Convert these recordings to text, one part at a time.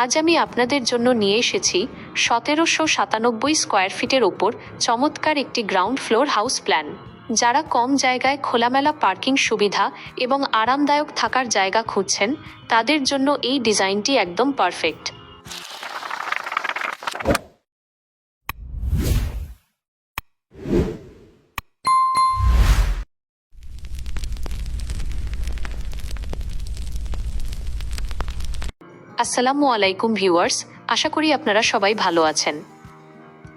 আজ আমি আপনাদের জন্য নিয়ে এসেছি সতেরোশো সাতানব্বই স্কোয়ার ফিটের ওপর চমৎকার একটি গ্রাউন্ড ফ্লোর হাউস প্ল্যান। যারা কম জায়গায় খোলামেলা পার্কিং সুবিধা এবং আরামদায়ক থাকার জায়গা খুঁজছেন, তাদের জন্য এই ডিজাইনটি একদম পারফেক্ট। আসসালামু আলাইকুম ভিউয়ার্স, আশা করি আপনারা সবাই ভালো আছেন।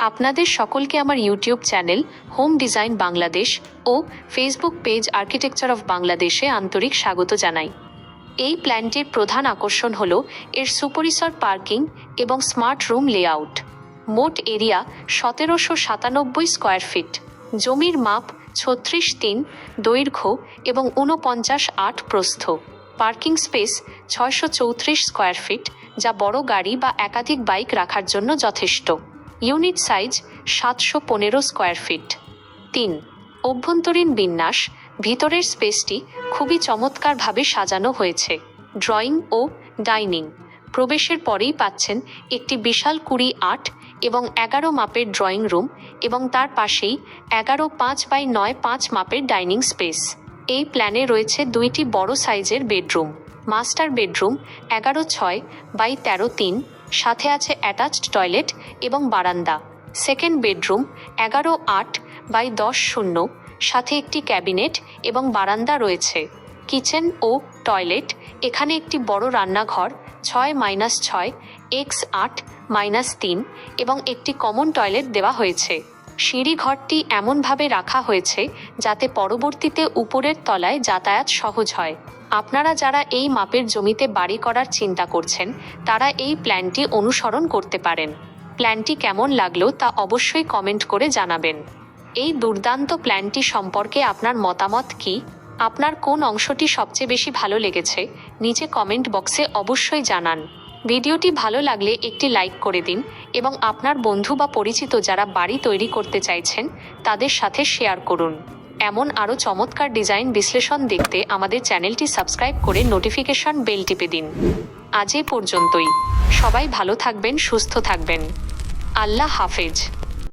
আপনাদের সকলকে আমার YouTube channel home design Bangladesh O Facebook page architecture of বাংলাদেশে আন্তরিক স্বাগত জানাই। এই প্ল্যানটির প্রধান আকর্ষণ হল এর সুপরিসর পার্কিং এবং স্মার্ট রুম লেআউট। মোট এরিয়া সতেরোশো সাতানব্বই স্কোয়ার ফিট। জমির মাপ ছত্রিশ তিন, দৈর্ঘ্য এবং ঊনপঞ্চাশ আট প্রস্থ। পার্কিং স্পেস ছয়শো চৌত্রিশ স্কোয়ার ফিট, যা বড় গাড়ি বা একাধিক বাইক রাখার জন্য যথেষ্ট। ইউনিট সাইজ সাতশো পনেরো স্কোয়ার ফিট। তিন, অভ্যন্তরীণ বিন্যাস। ভিতরের স্পেসটি খুবই চমৎকারভাবে সাজানো হয়েছে। ড্রয়িং ও ডাইনিং। প্রবেশের পরেই পাচ্ছেন একটি বিশাল কুড়ি আট এবং এগারো মাপের ড্রয়িং রুম এবং তার পাশেই এগারো পাঁচ বাই নয় পাঁচ মাপের ডাইনিং স্পেস। এই প্ল্যানে রয়েছে দুইটি বড় সাইজের বেডরুম। মাস্টার বেডরুম এগারো ছয় বাই তেরো তিন, সাথে আছে অ্যাটাচড টয়লেট এবং বারান্দা। সেকেন্ড বেডরুম এগারো আট বাই দশ শূন্য, সাথে একটি ক্যাবিনেট এবং বারান্দা রয়েছে। কিচেন ও টয়লেট, এখানে একটি বড় রান্নাঘর ছয় মাইনাস ছয়, এক্স আট মাইনাস তিন এবং একটি কমন টয়লেট দেওয়া হয়েছে। সিঁড়ি ঘরটি এমনভাবে রাখা হয়েছে যাতে পরবর্তীতে উপরের তলায় যাতায়াত সহজ হয়। আপনারা যারা এই মাপের জমিতে বাড়ি করার চিন্তা করছেন, তারা এই প্ল্যানটি অনুসরণ করতে পারেন। প্ল্যানটি কেমন লাগল তা অবশ্যই কমেন্ট করে জানাবেন। এই দুর্দান্ত প্ল্যানটি সম্পর্কে আপনার মতামত কি? আপনার কোন অংশটি সবচেয়ে বেশি ভালো লেগেছে? নিচে কমেন্ট বক্সে অবশ্যই জানান। ভিডিওটি ভালো লাগলে একটি লাইক করে দিন এবং আপনার বন্ধু বা পরিচিত যারা বাড়ি তৈরি করতে চাইছেন, তাদের সাথে শেয়ার করুন। এমন আরও চমৎকার ডিজাইন বিশ্লেষণ দেখতে আমাদের চ্যানেলটি সাবস্ক্রাইব করে নোটিফিকেশন বেল টিপে দিন। আজ এ পর্যন্তই। সবাই ভালো থাকবেন, সুস্থ থাকবেন। আল্লাহ হাফেজ।